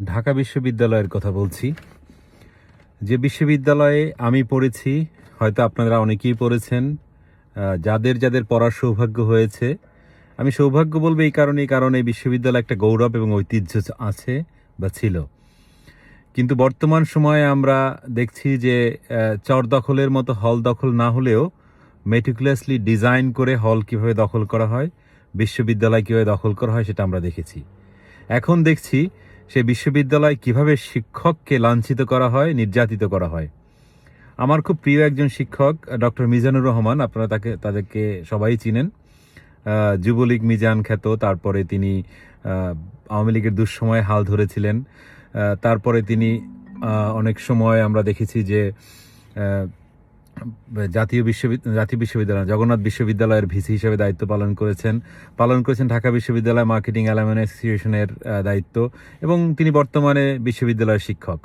ঢাকা বিশ্ববিদ্যালয়ের কথা বলছি। যে বিশ্ববিদ্যালয়ে আমি পড়েছি, হয়তো আপনারা অনেকেই পড়েছেন যাদের যাদের পড়ার সৌভাগ্য হয়েছে। আমি সৌভাগ্য বলব এই কারণেই, কারণ এই বিশ্ববিদ্যালয়ে একটা গৌরব এবং ঐতিহ্য আছে বা ছিল। কিন্তু বর্তমান সময়ে আমরা দেখছি যে চর দখলের মতো হল দখল না হলেও মেটিকুলাসলি ডিজাইন করে হল কীভাবে দখল করা হয়, বিশ্ববিদ্যালয় কীভাবে দখল করা হয় সেটা আমরা দেখেছি। এখন দেখছি সে বিশ্ববিদ্যালয় কীভাবে শিক্ষককে লাঞ্ছিত করা হয়, নির্যাতিত করা হয়? আমার খুব প্রিয় একজন শিক্ষক, ডক্টর মিজানুর রহমান, আপনারা তাকে তাদেরকে সবাই চিনেন। যুবলীগ মিজান খ্যাত, তারপরে তিনি আওয়ামী লীগের দুঃসময়ে হাল ধরেছিলেন। তারপরে তিনি অনেক সময় আমরা দেখেছি যে জাতীয় বিশ্ববিদ্যালয় জাতীয় বিশ্ববিদ্যালয়, জগন্নাথ বিশ্ববিদ্যালয়ের ভিসি হিসেবে দায়িত্ব পালন করেছেন। পালন করেছেন ঢাকা বিশ্ববিদ্যালয় মার্কেটিং অ্যালামেন অ্যাসোসিয়েশনের দায়িত্ব এবং তিনি বর্তমানে বিশ্ববিদ্যালয়ের শিক্ষক।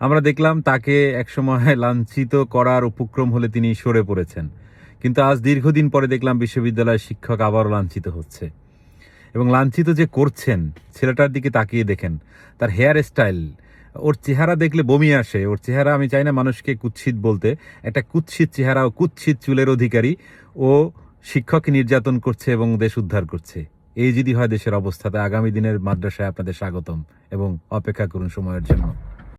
আমরা দেখলাম তাকে একসময় লাঞ্ছিত করার উপক্রম হলে তিনি সরে পড়েছেন। কিন্তু আজ দীর্ঘদিন পরে দেখলাম বিশ্ববিদ্যালয়ের শিক্ষক আবারও লাঞ্ছিত হচ্ছে। এবং লাঞ্ছিত যে করছেন, ছেলেটার দিকে তাকিয়ে দেখেন, তার হেয়ার স্টাইল ওর চেহারা দেখলে বমি আসে। ওর চেহারা, আমি চাই না মানুষকে কুৎসিত বলতে। একটা কুৎসিত চেহারা ও কুৎসিত চুলের অধিকারী ও শিক্ষককে নির্যাতন করছে এবং দেশ উদ্ধার করছে। এই যদি হয় দেশের অবস্থাতে আগামী দিনের মাদ্রাসায় আপনাদের স্বাগতম এবং অপেক্ষা করুন সময়ের জন্য।